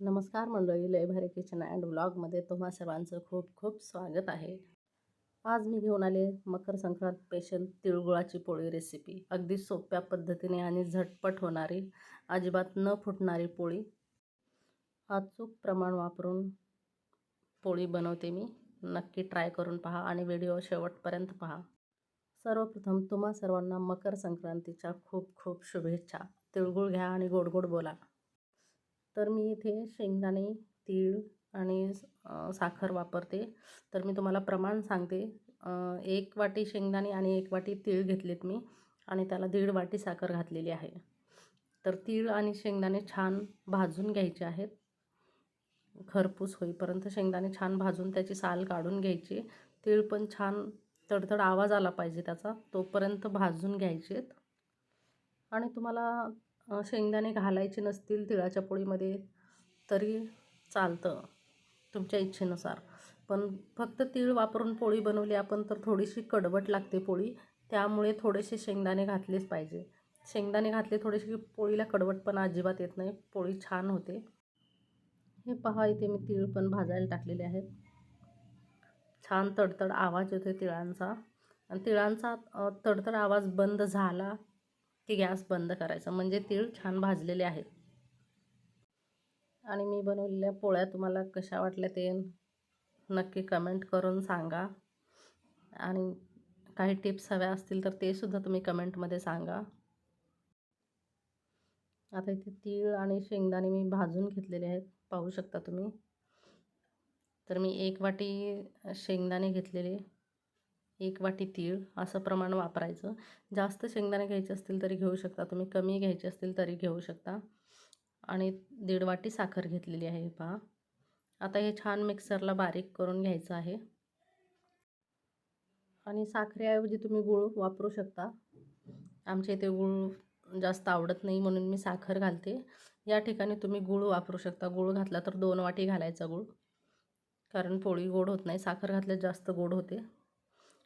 नमस्कार मंडळी लय भारी किचन अँड व्लॉगमध्ये तुम्हा सर्वांचं खूप खूप स्वागत आहे. आज मी घेऊन आले मकर संक्रांत स्पेशल तिळगुळाची पोळी रेसिपी अगदी सोप्या पद्धतीने आणि झटपट होणारी अजिबात न फुटणारी पोळी. अचूक प्रमाण वापरून पोळी बनवते मी. नक्की ट्राय करून पहा आणि व्हिडिओ शेवटपर्यंत पहा. सर्वप्रथम तुम्हा सर्वांना मकर संक्रांतीच्या खूप खूप शुभेच्छा. तिळगुळ घ्या आणि गोड गोड बोला. तर मी इथे शेंगदाणे तीळ आणि साखर वापरते. तर मी तुम्हाला प्रमाण सांगते. एक वाटी शेंगदाणे आणि एक वाटी तीळ घेतलेत मी आणि त्याला दीड वाटी साखर घातलेली आहे. तर तीळ आणि शेंगदाणे छान भाजून घ्यायचे आहेत. खरपूस होईपर्यंत शेंगदाणे छान भाजून त्याची साल काढून घ्यायची. तीळ पण छान तडतड आवाज आला पाहिजे त्याचा तोपर्यंत भाजून घ्यायचेत. आणि तुम्हाला शेंगदाणे घालायचे नसतील तिळाच्या पोळीमध्ये तरी चालतं तुमच्या इच्छेनुसार. पण फक्त तीळ वापरून पोळी बनवली आपण तर थोडीशी कडवट लागते पोळी त्यामुळे थोडेसे शेंगदाणे घातलेच पाहिजे. शेंगदाणे घातले थोडेसे पोळीला कडवटपणा अजिबात येत नाही पोळी छान होते. हे पहा इथे मी तीळ पण भाजायला टाकलेले आहेत. छान तडतड आवाज येतो तिळांचा. आणि तिळांचा तडतड आवाज बंद झाला की गॅस बंद करायचा. म्हणजे तीळ छान भाजलेले आहेत. आणि मी बनवलेल्या पोळ्या तुम्हाला कशा वाटल्या ते नक्की कमेंट करून सांगा. आणि काही टिप्स हव्या असतील तर ते सुद्धा तुम्ही कमेंटमध्ये सांगा. आता इथे तीळ आणि शेंगदाणे मी भाजून घेतलेले आहेत. पाहू शकता तुम्ही. तर मी एक वाटी शेंगदाणे घेतलेले. एक वाटी तीळ असं प्रमाण वापरायचं. जास्त शेंगदाणे घ्यायचे असतील तरी घेऊ शकता. तुम्ही कमी घ्यायचे असतील तरी घेऊ शकता. आणि दीड वाटी साखर घेतलेली आहे पहा. आता हे छान मिक्सरला बारीक करून घ्यायचं आहे. आणि साखरेऐवजी तुम्ही गूळ वापरू शकता. आमच्या इथे गूळ जास्त आवडत नाही म्हणून मी साखर घालते. या ठिकाणी तुम्ही गूळ वापरू शकता. गूळ घातला तर दोन वाटी घालायचा गूळ. कारण पोळी गोड होत नाही. साखर घातल्यास जास्त गोड होते.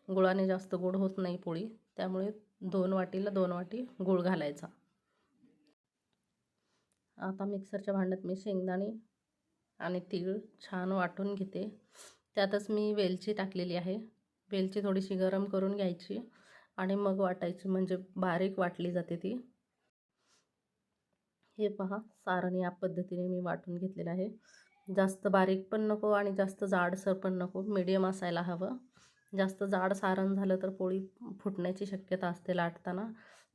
गुळाने जास्त गोड होत नाही पोळी. त्यामुळे दोन वाटीला दोन वाटी गूळ घालायचा. आता मिक्सरच्या भांड्यात मी शेंगदाणे आणि तीळ छान वाटून घेते. त्यातच मी वेलची टाकलेली आहे. वेलची थोडीशी गरम करून घ्यायची आणि मग वाटायची म्हणजे बारीक वाटली जाते ती. हे पहा सारण या पद्धतीने मी वाटून घेतलेलं आहे. जास्त बारीक पण नको आणि जास्त जाडसर पण नको. मीडियम असायला हवं. जास्त जाड सारण झालं तर पोळी फुटण्याची शक्यता असते लाटताना.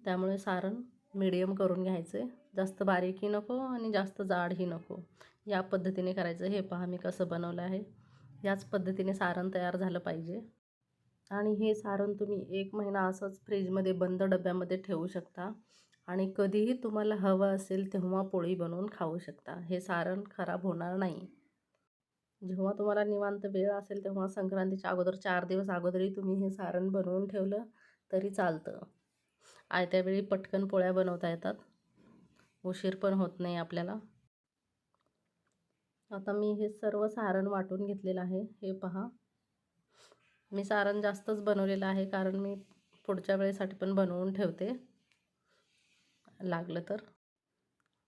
त्यामुळे सारण मिडियम करून घ्यायचे. जास्त बारीकही नको आणि जास्त जाडही नको. या पद्धतीने करायचं. हे पहा मी कसं बनवलं आहे. याच पद्धतीने सारण तयार झालं पाहिजे. आणि हे सारण तुम्ही एक महिना असंच फ्रीजमध्ये बंद डब्यामध्ये ठेवू शकता. आणि कधीही तुम्हाला हवं असेल तेव्हा पोळी बनवून खाऊ शकता. हे सारण खराब होणार नाही. जेव्हा तुम्हाला निवांत वेळ असेल तेव्हा संक्रांतीच्या अगोदर चार दिवस अगोदरही तुम्ही हे सारण बनवून ठेवलं तरी चालतं. आयत्या वेळी पटकन पोळ्या बनवता येतात. उशीर पण होत नाही आपल्याला. आता मी हे सर्व सारण वाटून घेतलेलं आहे. हे पहा. मी सारण जास्तच बनवलेलं आहे कारण मी पुढच्या वेळेसाठी पण बनवून ठेवते. लागलं तर.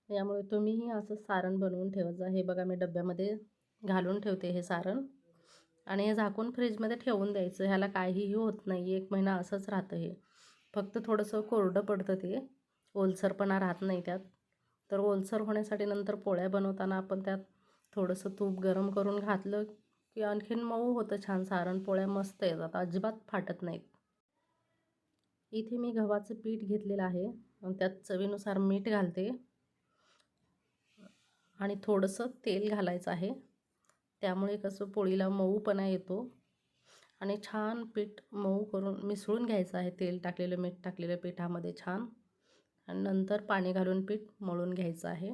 यामुळे तुम्हीही असं सारण बनवून ठेवत जा. हे बघा मी डब्यामध्ये घालून ठेवते हे सारण आणि हे झाकून फ्रीजमध्ये ठेवून द्यायचं. ह्याला काहीही होत नाही एक महिना असंच राहतं हे. फक्त थोडंसं कोरडं पडतं ते. ओलसरपणा राहत नाही त्यात. तर ओलसर होण्यासाठी नंतर पोळ्या बनवताना आपण त्यात थोडंसं तूप गरम करून घातलं की आणखीन मऊ होतं छान सारण. पोळ्या मस्त येतात. अजिबात फाटत नाहीत. इथे मी गव्हाचं पीठ घेतलेलं आहे. त्यात चवीनुसार मीठ घालते. आणि थोडंसं तेल घालायचं आहे. त्यामुळे कसं पोळीला मऊपणा येतो. आणि छान पीठ मऊ करून मिसळून घ्यायचं आहे. तेल टाकलेलं मीठ टाकलेलं पिठामध्ये छान. आणि नंतर पाणी घालून पीठ मळून घ्यायचं आहे.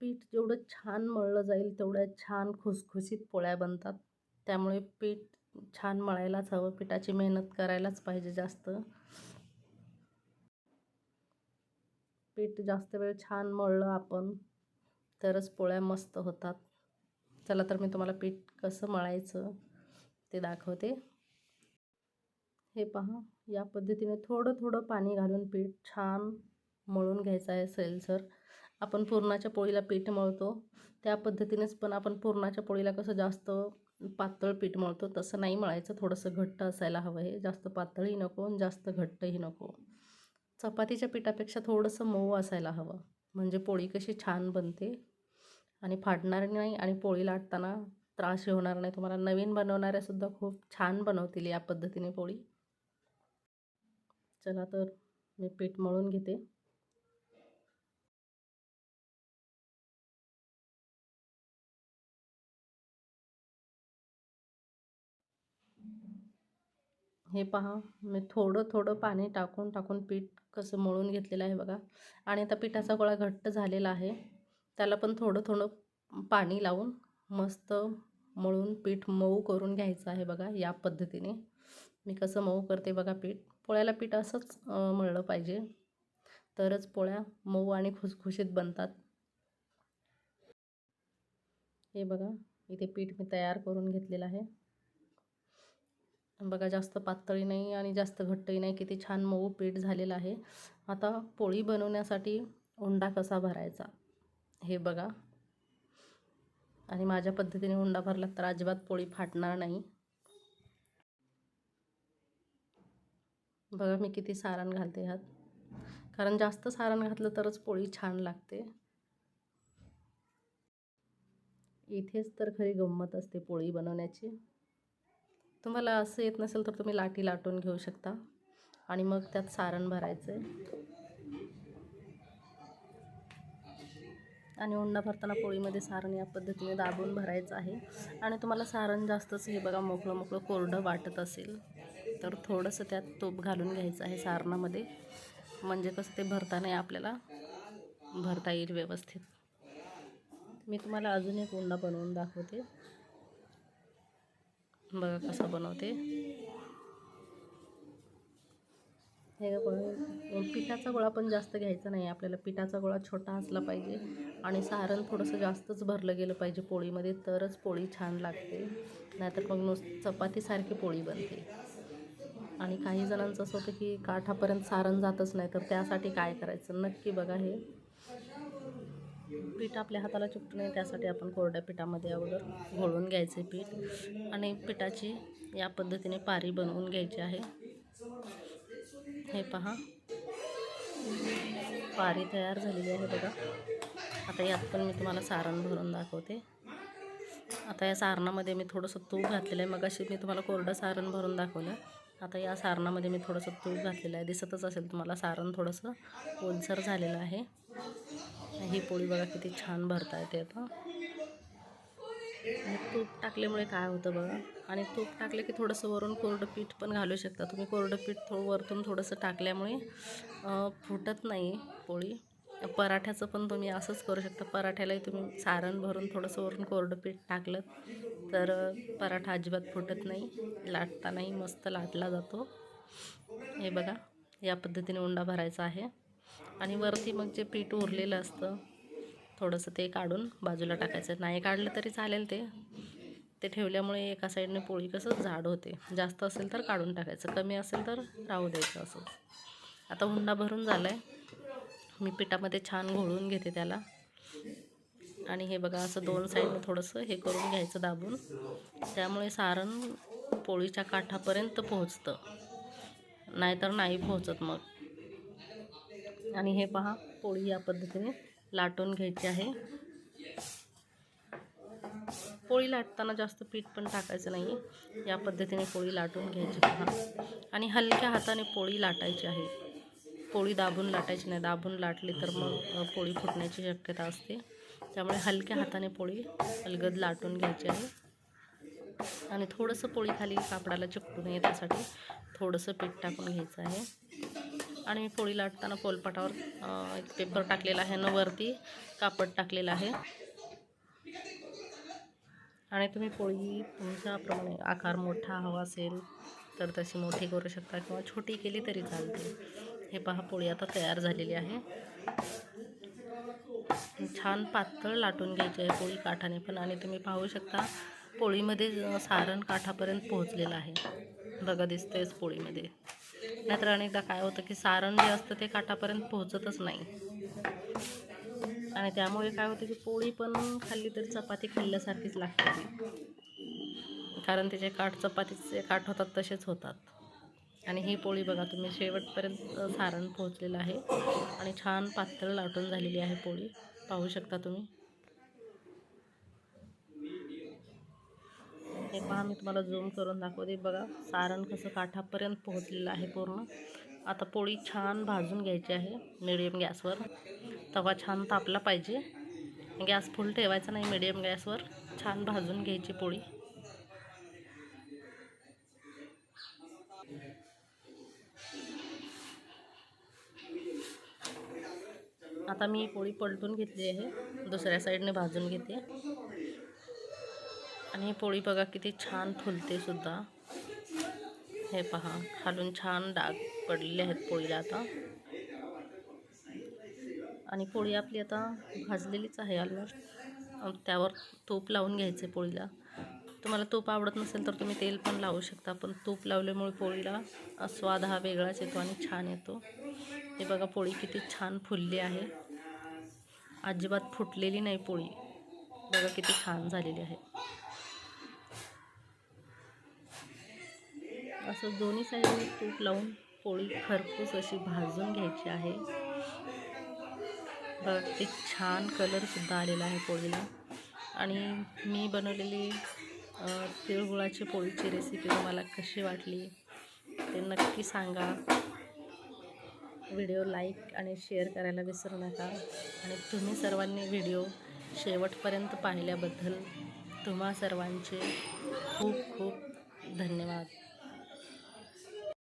पीठ जेवढं छान मळलं जाईल तेवढ्या छान खुसखुशीत पोळ्या बनतात. त्यामुळे पीठ छान मळायलाच हवं. पिठाची मेहनत करायलाच पाहिजे जास्त. पीठ जास्त वेळ छान मळलं आपण तरच पोळ्या मस्त होतात. चला तर मी तुम्हाला पीठ कसं मळायचं ते दाखवते. हे पहा या पद्धतीने थोडं थोडं पाणी घालून पीठ छान मळून घ्यायचं आहे सैलसर. आपण पुरणाच्या पोळीला पीठ मळतो. त्या पद्धतीनेच पण आपण पुरणाच्या पोळीला कसं जास्त पातळ पीठ मळतो तसं नाही मळायचं. थोडंसं घट्ट असायला हवं हे. जास्त पातळही नको आणि जास्त घट्टही नको. चपातीच्या पिठापेक्षा थोडंसं मऊ असायला हवं. म्हणजे पोळी कशी छान बनते. आणि फाटणार नाही आणि पोळी लाटताना त्रासही होणार नाही. तुम्हाला नवीन बनवणाऱ्यासुद्धा खूप छान बनवतील या पद्धतीने पोळी. चला तर मी पीठ मळून घेते. हे पहा मी थोडं थोडं पाणी टाकून टाकून पीठ कसं मळून घेतलेलं आहे बघा. आणि आता पिठाचा गोळा घट्ट झालेला आहे. त्याला पण थोडं थोडं पाणी लावून मस्त मळून पीठ मऊ करून घ्यायचं आहे बघा या पद्धतीने. मी कसं मऊ करते बघा पीठ. पोळ्याला पीठ असंच मळलं पाहिजे. तरच पोळ्या मऊ आणि खुसखुशीत बनतात. हे बघा इथे पीठ मी तयार करून घेतलेलं आहे. बघा जास्त पातळी नाही आणि जास्त घट्टही नाही किती छान मऊ पीठ झालेलं आहे. आता पोळी बनवण्यासाठी उंडा कसा भरायचा? हे बघा. आणि माझ्या पद्धतीने हुंडा भरला तर अजिबात पोळी फाटणार नाही. बघा मी किती सारण घालते ह्यात. कारण जास्त सारण घातलं तरच पोळी छान लागते. इथेच तर खरी गंमत असते पोळी बनवण्याची. तुम्हाला असं येत नसेल तर तुम्ही लाटी लाटून घेऊ शकता. आणि मग त्यात सारण भरायचं आहे आणि उंडा भरताना पोळीमध्ये सारण या पद्धतीने दाबून भरायचं आहे. आणि तुम्हाला सारण जास्तच हे बघा मोकळं मोकळं कोरडं वाटत असेल तर थोडंसं त्यात तूप घालून घ्यायचं आहे सारणामध्ये. म्हणजे कसं ते भरताना आपल्याला भरता येईल व्यवस्थित. मी तुम्हाला अजून एक उंडा बनवून दाखवते. बघा कसं बनवते. हे पिठाचा गोळा पण जास्त घ्यायचा नाही. आपल्याला पिठाचा गोळा छोटा असला पाहिजे आणि सारण थोडंसं जास्तच भरलं गेलं पाहिजे पोळीमध्ये तरच पोळी छान लागते. नाहीतर मग नुस चपातीसारखी पोळी बनते. आणि काही जणांचं असं होतं की काठापर्यंत सारण जातच नाही तर त्यासाठी काय करायचं? नक्की बघा हे. पीठ आपल्या हाताला चिकटू नये त्यासाठी आपण कोरड्या पिठामध्ये अगोदर घोळून घ्यायचे पीठ. आणि पिठाची या पद्धतीने पारी बनवून घ्यायची आहे. हे पहा. पारी तयार झालेली आहे बघा. आता यात पण मी तुम्हाला सारण भरून दाखवते. आता या सारणामध्ये मी थोडंसं तूप घातलेलं आहे. मग अशी मी तुम्हाला कोरडं सारण भरून दाखवलं. आता या सारणामध्ये मी थोडंसं तूप घातलेलं आहे. दिसतच असेल तुम्हाला सारण थोडंसं ओलसर झालेलं आहे. ही पोळी बघा किती छान भरता येते आता. आणि तूप टाकल्यामुळे काय होतं बघा? आणि तूप टाकले की थोडंसं वरून कोरडं पीठ पण घालू शकता. तुम्ही कोरडं पीठ थोडं वरतून थोडंसं टाकल्यामुळे फुटत नाही पोळी. पराठ्याचं पण तुम्ही असंच करू शकता. पराठ्यालाही तुम्ही सारण भरून थोडंसं वरून कोरडं पीठ टाकलं तर पराठा अजिबात फुटत नाही लाटतानाही मस्त लाटला जातो. हे बघा या पद्धतीने उंडा भरायचा आहे. आणि वरती मग जे पीठ उरलेलं असतं थोडंसं ते काढून बाजूला टाकायचं. नाही काढलं तरी चालेल ते. ते ठेवल्यामुळे एका साईडने पोळी कसं जाड होते. जास्त असेल तर काढून टाकायचं. कमी असेल तर राहू द्यायचं असं आता हुंडा भरून झाला आहे मी पिठामध्ये छान घोळून घेते त्याला. आणि हे बघा असं दोन साईडने थोडंसं हे करून घ्यायचं दाबून. त्यामुळे सारण पोळीच्या काठापर्यंत पोहोचतं. नाहीतर नाही पोहोचत मग. आणि हे पहा पोळी या पद्धतीने लाटून घ्यायची आहे. पोळी लाटताना जास्त पीठ पण टाकायचं नाही. या पद्धतीने पोळी लाटून घ्यायची. पहा आणि हलक्या हाताने पोळी लाटायची आहे. पोळी दाबून लाटायची नाही. दाबून लाटली तर मग पोळी फुटण्याची शक्यता असते. त्यामुळे हलक्या हाताने पोळी अलगद लाटून घ्यायची आहे. आणि थोडंसं पोळी खाली कापडाला चिकटू नये त्यासाठी थोडंसं पीठ टाकून घ्यायचं आहे. आणि पोळी लाटताना पोलपाटावर एक पेपर टाकलेला आहे न वरती कापड टाकलेलं आहे. आणि तुम्ही पोळी तुमच्याप्रमाणे आकार मोठा हवा असेल तर तशी मोठी करू शकता किंवा छोटी केली तरी चालते. हे पहा पोळी आता तयार झालेली आहे. छान पातळ लाटून घ्यायची आहे पोळी काठाने पण आणि तुम्ही पाहू शकता पोळीमध्ये सारण काठापर्यंत पोहोचलेलं आहे. बघा दिसतंयच पोळीमध्ये. नाहीतर अनेकदा काय होतं की सारण जे असतं ते काठापर्यंत पोहोचतच नाही. आणि त्यामुळे काय होतं की पोळी पण खाल्ली तर चपाती खाल्ल्यासारखीच लागते. कारण त्याचे काठ चपातीचे काठ होतात तसेच होतात. आणि ही पोळी बघा तुम्ही शेवटपर्यंत सारण पोहोचलेलं आहे. आणि छान पातळ लाटून झालेली आहे पोळी. पाहू शकता तुम्ही. हे पहा मी तुम्हाला झूम करून दाखवते. बघा सारण कसं काठापर्यंत पोहोचलेलं आहे पूर्ण. आता पोळी छान भाजून घ्यायची आहे मिडियम गॅसवर. तवा छान तापला पाहिजे. गॅस फुल ठेवायचा नाही मिडियम गॅसवर छान भाजून घ्यायची पोळी. आता मी पोळी पलटून घेतली आहे. दुसऱ्या साईडने भाजून घेते. आणि ही पोळी बघा किती छान फुलते सुद्धा. हे पहा खालून छान डाग पडलेले आहेत पोळीला आता. आणि पोळी आपली आता भाजलेलीच आहे ऑलमोस्ट त्यावर तूप लावून घ्यायचं आहे पोळीला. तुम्हाला तूप आवडत नसेल तर तुम्ही तेल पण लावू शकता पण तूप लावल्यामुळे पोळीला स्वाद हा वेगळाच येतो आणि छान येतो. हे बघा पोळी किती छान फुलली आहे. अजिबात फुटलेली नाही पोळी. बघा किती छान झालेली आहे. असं दोन्ही साईडने तूप लावून पोळी खरपूस अशी भाजून घ्यायची आहे. बघ किती छान कलरसुद्धा आलेला आहे पोळीला. आणि मी बनवलेली तिळगुळाची पोळीची रेसिपी तुम्हाला कशी वाटली ते नक्की सांगा. व्हिडिओ लाईक आणि शेअर करायला विसरू नका. आणि तुम्ही सर्वांनी व्हिडिओ शेवटपर्यंत पाहिल्याबद्दल तुम्हा सर्वांचे खूप खूप धन्यवाद.